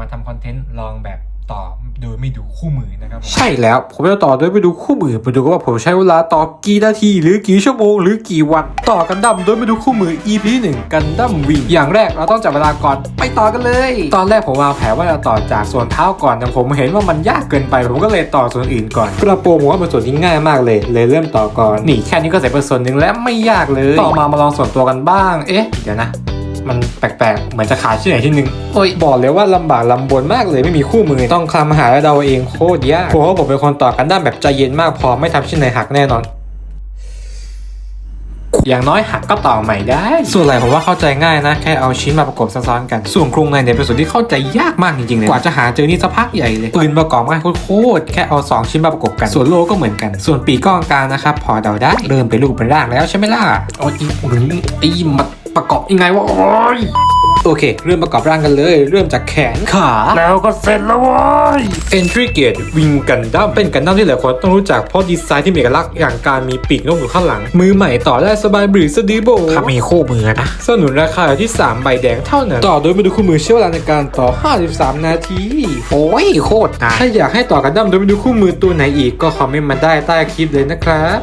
มาทำคอนเทนต์ลองแบบต่อโดยไม่ดูคู่มือนะครับใช่แล้วผมจะต่อโดยไปดูคู่มือไปดูกันว่าผมใช้เวลาต่อกี่นาที หรือกี่ชั่วโมงหรือกี่วันต่อกันดั้มโดยไปดูคู่มือ EP 1กันดั้มวีอย่างแรกเราต้องจับเวลาก่อนไปต่อกันเลย ตอนแรกผมวางแผนว่าจะต่อจากส่วนเท้าก่อนแต่ผมเห็นว่ามันยากเกินไป ผมก็เลยต่อส่วนอื่นก่อนกระโปรงผมว่าเป็นส่วนที่ง่ายมากเลย เลยเริ่มต่อก่อนนี่แค่นี้ก็เสร็จเป็นส่วนหนึ่งและไม่ยากเลย ต่อมามาลองส่วนตัวกันบ้าง เอ๊ะเดี๋ยวนะ มันแปลกๆ เหมือนจะขาดที่ไหนที่หนึ่งโอ้ยบอกเลยว่าลำบากลำบนมากเลยไม่มีคู่มือ ต้องคลำหาและเดาเองโคตรยากเพราะว่าผมเป็นคนต่อกันด้านแบบใจเย็นมากพอไม่ทำชิ้นไหนหักแน่นอนอย่างน้อยหักก็ต่อใหม่ได้ ส่วนไหล่ผมว่าเข้าใจง่ายนะ แค่เอาชิ้นมาประกบซ้อนๆกัน ส่วนโครงในเนี่ยเป็นส่วนที่เข้าใจยากมากจริงๆเลยกว่าจะหาเจอนี่สักพักใหญ่เลยปืนประกอบง่ายโคตรๆแค่เอาสองชิ้นมาประกบกัน ส่วนโลก็เหมือนกัน ส่วนปีกก้องกลางนะครับพอเดาได้เริ่มเป็นรูปเป็นร่างแล้วใช่ไหมล่ะโอ้ยหรือไอ้มา ประกอบยังไงวะโอ้ยโอเค เริ่มประกอบร่างกันเลย เริ่มจากแขนขาแล้วก็เสร็จแล้วเว้ย Entry Gate Wing Gundam เป็นกันดั้มที่หลายคนต้องรู้จักเพราะดีไซน์ที่มีเอกลักษณ์อย่างการมีปีกนกอยู่ข้างหลัง มือใหม่ต่อได้สบายบรีสดีโบถ้ามีคู่มือนะ สนุนราคาอยู่ที่ 3 ใบแดงเท่านั้น ต่อโดยมาดูคู่มือใช้เวลาในการต่อ 53 นาที โอ้ยโคตรนานถ้าอยากให้ต่อกันดั้มโดยมาดูคู่มือตัวไหนอีกก็คอมเมนต์มาได้ใต้คลิปเลยนะครับ